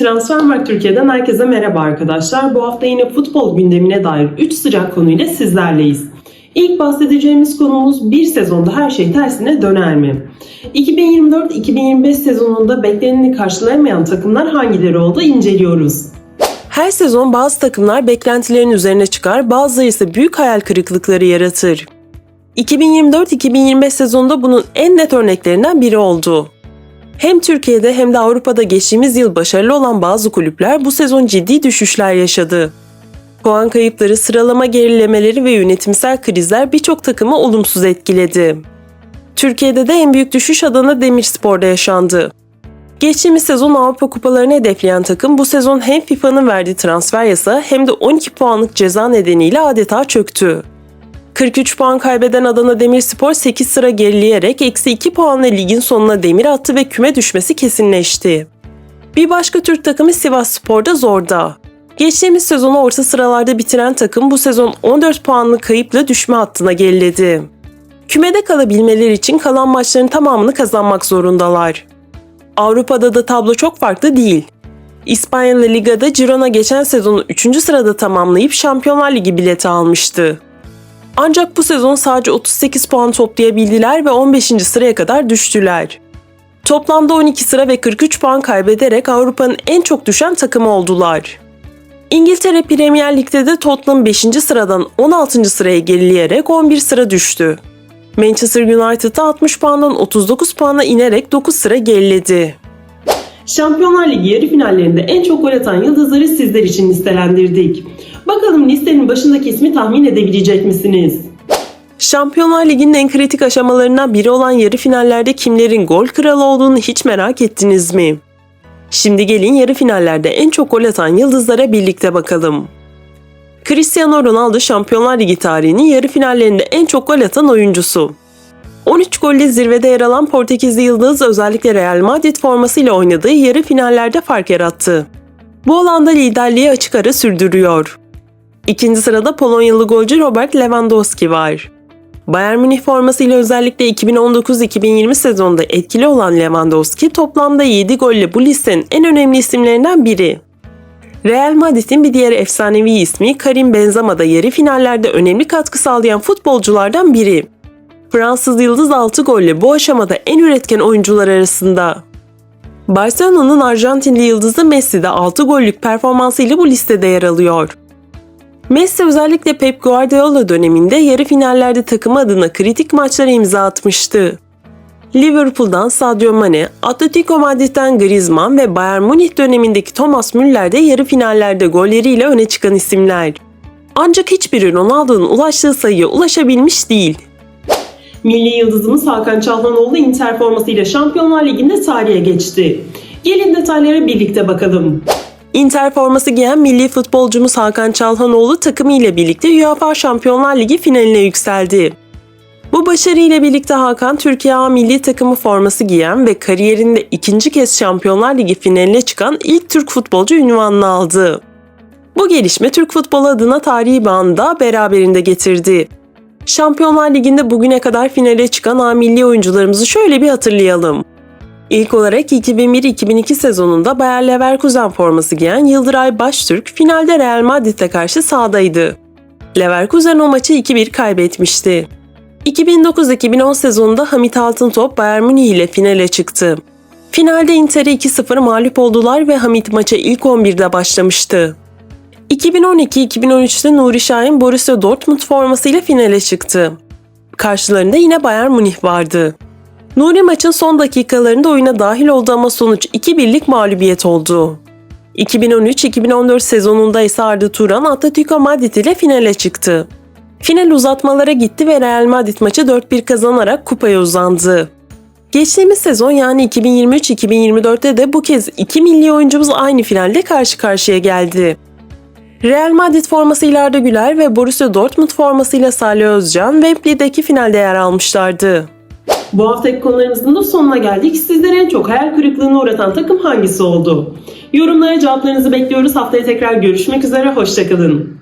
Transfermarkt Türkiye'den herkese merhaba arkadaşlar. Bu hafta yine futbol gündemine dair 3 sıcak konuyla sizlerleyiz. İlk bahsedeceğimiz konumuz bir sezonda her şey tersine döner mi? 2024-2025 sezonunda bekleneni karşılayamayan takımlar hangileri oldu inceliyoruz. Her sezon bazı takımlar beklentilerin üzerine çıkar, bazıları ise büyük hayal kırıklıkları yaratır. 2024-2025 sezonunda bunun en net örneklerinden biri oldu. Hem Türkiye'de hem de Avrupa'da geçtiğimiz yıl başarılı olan bazı kulüpler bu sezon ciddi düşüşler yaşadı. Puan kayıpları, sıralama gerilemeleri ve yönetimsel krizler birçok takımı olumsuz etkiledi. Türkiye'de de en büyük düşüş Adana Demirspor'da yaşandı. Geçtiğimiz sezon Avrupa kupalarını hedefleyen takım bu sezon hem FIFA'nın verdiği transfer yasağı hem de 12 puanlık ceza nedeniyle adeta çöktü. 43 puan kaybeden Adana Demirspor 8 sıra gerileyerek eksi 2 puanla ligin sonuna demir attı ve küme düşmesi kesinleşti. Bir başka Türk takımı Sivas Spor'da zorda. Geçtiğimiz sezonu orta sıralarda bitiren takım bu sezon 14 puanlı kayıpla düşme hattına geriledi. Kümede kalabilmeleri için kalan maçların tamamını kazanmak zorundalar. Avrupa'da da tablo çok farklı değil. İspanya Liga'da Girona geçen sezonu 3. sırada tamamlayıp Şampiyonlar Ligi bileti almıştı. Ancak bu sezon sadece 38 puan toplayabildiler ve 15. sıraya kadar düştüler. Toplamda 12 sıra ve 43 puan kaybederek Avrupa'nın en çok düşen takımı oldular. İngiltere Premier Lig'de de Tottenham 5. sıradan 16. sıraya gerileyerek 11 sıra düştü. Manchester United'a 60 puandan 39 puana inerek 9 sıra geriledi. Şampiyonlar Ligi yarı finallerinde en çok gol atan yıldızları sizler için listelendirdik. Bakalım listenin başındaki ismi tahmin edebilecek misiniz? Şampiyonlar Ligi'nin en kritik aşamalarından biri olan yarı finallerde kimlerin gol kralı olduğunu hiç merak ettiniz mi? Şimdi gelin yarı finallerde en çok gol atan yıldızlara birlikte bakalım. Cristiano Ronaldo Şampiyonlar Ligi tarihinin yarı finallerinde en çok gol atan oyuncusu. 13 golle zirvede yer alan Portekizli Yıldız özellikle Real Madrid formasıyla oynadığı yarı finallerde fark yarattı. Bu alanda liderliği açık ara sürdürüyor. İkinci sırada Polonyalı golcü Robert Lewandowski var. Bayern Münih formasıyla özellikle 2019-2020 sezonunda etkili olan Lewandowski toplamda 7 golle bu listenin en önemli isimlerinden biri. Real Madrid'in bir diğer efsanevi ismi Karim Benzema da yarı finallerde önemli katkı sağlayan futbolculardan biri. Fransız Yıldız 6 golle bu aşamada en üretken oyuncular arasında. Barcelona'nın Arjantinli yıldızı Messi de 6 gollük performansıyla bu listede yer alıyor. Messi özellikle Pep Guardiola döneminde yarı finallerde takımı adına kritik maçlara imza atmıştı. Liverpool'dan Sadio Mane, Atletico Madrid'den Griezmann ve Bayern Münih dönemindeki Thomas Müller de yarı finallerde golleriyle öne çıkan isimler. Ancak hiçbiri Ronaldo'nun ulaştığı sayıya ulaşabilmiş değil. Milli yıldızımız Hakan Çalhanoğlu Inter formasıyla Şampiyonlar Ligi'nde tarihe geçti. Gelin detaylara birlikte bakalım. Inter forması giyen milli futbolcumuz Hakan Çalhanoğlu takımı ile birlikte UEFA Şampiyonlar Ligi finaline yükseldi. Bu başarıyla birlikte Hakan Türkiye A milli takımı forması giyen ve kariyerinde ikinci kez Şampiyonlar Ligi finaline çıkan ilk Türk futbolcu ünvanını aldı. Bu gelişme Türk futbolu adına tarihi bir anı da beraberinde getirdi. Şampiyonlar Ligi'nde bugüne kadar finale çıkan A milli oyuncularımızı şöyle bir hatırlayalım. İlk olarak 2001-2002 sezonunda Bayer Leverkusen forması giyen Yıldıray Baştürk finalde Real Madrid'e karşı sahadaydı. Leverkusen o maçı 2-1 kaybetmişti. 2009-2010 sezonunda Hamit Altıntop Bayern Münih ile finale çıktı. Finalde Inter'e 2-0 mağlup oldular ve Hamit maça ilk 11'de başlamıştı. 2012-2013'te Nuri Şahin Borussia Dortmund formasıyla finale çıktı. Karşılarında yine Bayern Münih vardı. Nuri maçın son dakikalarında oyuna dahil oldu ama sonuç 2-1'lik mağlubiyet oldu. 2013-2014 sezonunda ise Arda Turan Atletico Madrid ile finale çıktı. Final uzatmalara gitti ve Real Madrid maçı 4-1 kazanarak kupaya uzandı. Geçtiğimiz sezon yani 2023-2024'te de bu kez iki milli oyuncumuz aynı finalde karşı karşıya geldi. Real Madrid formasıyla Arda Güler ve Borussia Dortmund formasıyla Salih Özcan Wembley'deki finalde yer almışlardı. Bu haftaki konularımızın da sonuna geldik. Sizleri en çok hayal kırıklığına uğratan takım hangisi oldu? Yorumlara cevaplarınızı bekliyoruz. Haftaya tekrar görüşmek üzere. Hoşçakalın.